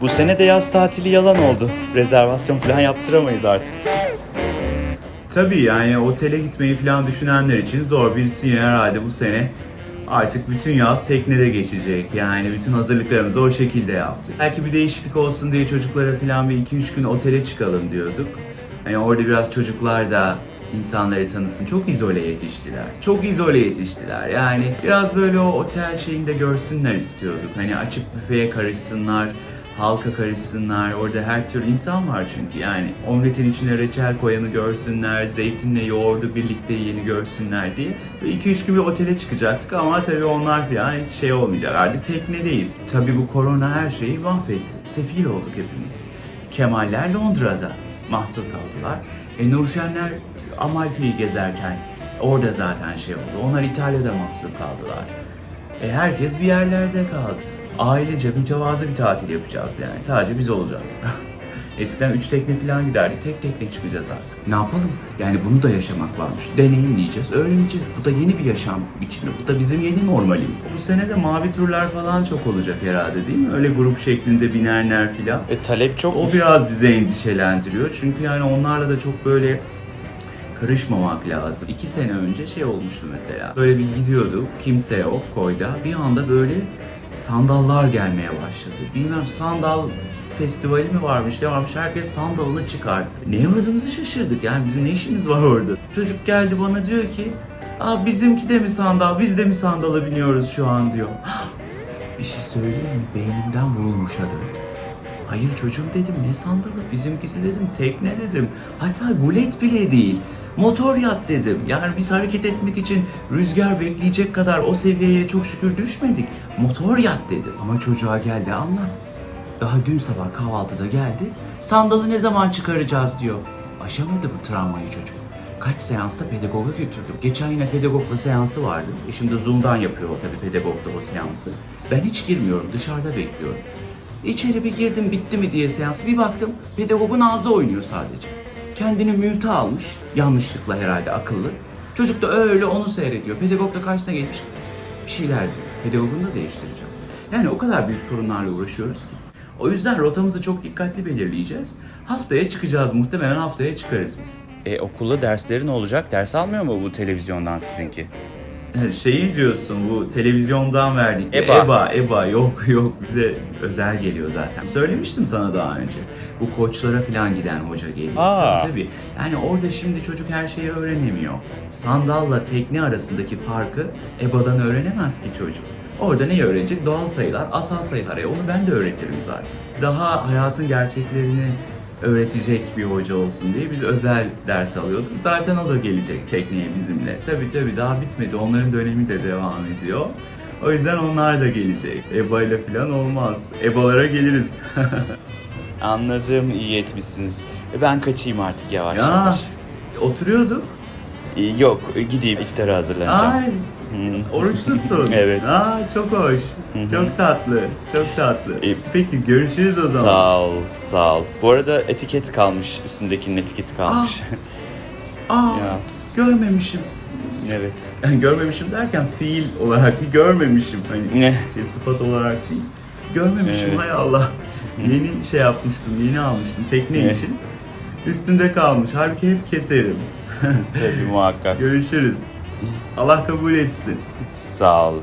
Bu sene de yaz tatili yalan oldu. Rezervasyon falan yaptıramayız artık. Tabii yani otele gitmeyi falan düşünenler için zor. Biz yine herhalde bu sene artık bütün yaz teknede geçecek. Yani bütün hazırlıklarımızı o şekilde yaptık. Belki bir değişiklik olsun diye çocuklara falan bir 2-3 gün otele çıkalım diyorduk. Hani orada biraz çocuklar da insanları tanısın. Çok izole yetiştiler. Çok izole yetiştiler. Yani biraz böyle o otel şeyinde görsünler istiyorduk. Hani açık büfeye karışsınlar, halka karışsınlar. Orada her tür insan var çünkü. Yani omletin içine reçel koyanı görsünler, zeytinle yoğurdu birlikte yiyeni görsünler diye. Ve 2-3 gün bir otele çıkacaktık ama tabii onlar falan hiç şey olmayacak. Artık teknedeyiz. Tabii bu korona her şeyi mahvetti. Sefil olduk hepimiz. Kemaller Londra'da mahsur kaldılar. E Nurşenler Amalfi'yi gezerken orada zaten şey oldu. Onlar İtalya'da mahsur kaldılar. E herkes bir yerlerde kaldı. Ailece mütevazı bir tatil yapacağız yani. Sadece biz olacağız. Eskiden üç tekne falan giderdik. Tek tekne çıkacağız artık. Ne yapalım? Yani bunu da yaşamak varmış. Deneyimleyeceğiz, öğreneceğiz. Bu da yeni bir yaşam biçimi. Bu da bizim yeni normalimiz. Bu sene de mavi turlar falan çok olacak herhalde değil mi? Öyle grup şeklinde binerler falan. E, talep çok. O biraz bizi endişelendiriyor. Çünkü yani onlarla da çok böyle karışmamak lazım. İki sene önce şey olmuştu mesela. Böyle biz gidiyorduk, kimse yok koyda. Bir anda böyle sandallar gelmeye başladı. Bilmem sandal festivali mi varmış ne varmış herkes sandalını çıkardı. Ne yapacağımızı şaşırdık yani bizim ne işimiz var orada. Çocuk geldi bana diyor ki Aa bizimki de mi sandal biz de mi sandala biniyoruz şu an diyor. Bir şey söyleyeyim mi? Beynimden vurulmuşa döndü. Hayır çocuğum dedim ne sandalı bizimkisi dedim tekne dedim. Hatta gulet bile değil. Motor yat dedim. Yani biz hareket etmek için rüzgar bekleyecek kadar o seviyeye çok şükür düşmedik. Motor yat dedim. Ama çocuğa geldi anlat. Daha dün sabah kahvaltıda geldi. Sandalı ne zaman çıkaracağız diyor. Aşamadı bu travmayı çocuk. Kaç seansta pedagoga götürdüm. Geçen yine pedagogla seansı vardı. E şimdi Zoom'dan yapıyor o tabii pedagog da o seansı. Ben hiç girmiyorum dışarıda bekliyorum. İçeri bir girdim bitti mi diye seansı bir baktım pedagogun ağzı oynuyor sadece. Kendini müte almış yanlışlıkla herhalde akıllı. Çocuk da öyle onu seyrediyor. Pedagog da karşısına geçmiş bir şeyler diyor. Pedagogunu da değiştireceğim. Yani o kadar büyük sorunlarla uğraşıyoruz ki. O yüzden rotamızı çok dikkatli belirleyeceğiz. Haftaya çıkacağız muhtemelen haftaya çıkarız biz. E, okulda dersleri ne olacak? Ders almıyor mu bu televizyondan sizinki? Şeyi diyorsun bu televizyondan verdik. EBA. EBA, EBA yok yok bize özel geliyor zaten. Söylemiştim sana daha önce. Bu koçlara falan giden hoca geliyor. Aa. Tabii tabii. Yani orada şimdi çocuk her şeyi öğrenemiyor. Sandalla tekne arasındaki farkı EBA'dan öğrenemez ki çocuk. Orada ne öğrenecek? Doğal sayılar, asal sayılar. E onu ben de öğretirim zaten. Daha hayatın gerçeklerini öğretecek bir hoca olsun diye biz özel ders alıyorduk. Zaten o da gelecek tekneye bizimle. Tabii tabii daha bitmedi. Onların dönemi de devam ediyor. O yüzden onlar da gelecek. EBA ile falan olmaz. EBA'lara geliriz. Anladım, iyi etmişsiniz. E, ben kaçayım artık yavaş ya yavaş. oturuyorduk. E, yok, gideyim iftara hazırlanacağım. Ay Hı. oruçlusun. Evet. Aa çok hoş. Çok tatlı. Çok tatlı. E, Peki görüşürüz o zaman. Sağ ol, sağ ol. Bu arada etiket kalmış, üstündekinin etiketi kalmış. Aa ya, görmemişim. evet. Yani görmemişim derken fiil olarak görmemişim. Hani Ne? şey sıfat olarak değil. Görmemişim Evet. hay Allah. Yeni şey yapmıştım, yeni almıştım tekne Evet. için. Üstünde kalmış. Halbuki hep keserim. Tabii muhakkak. Görüşürüz. Allah kabul etsin. Sağ ol.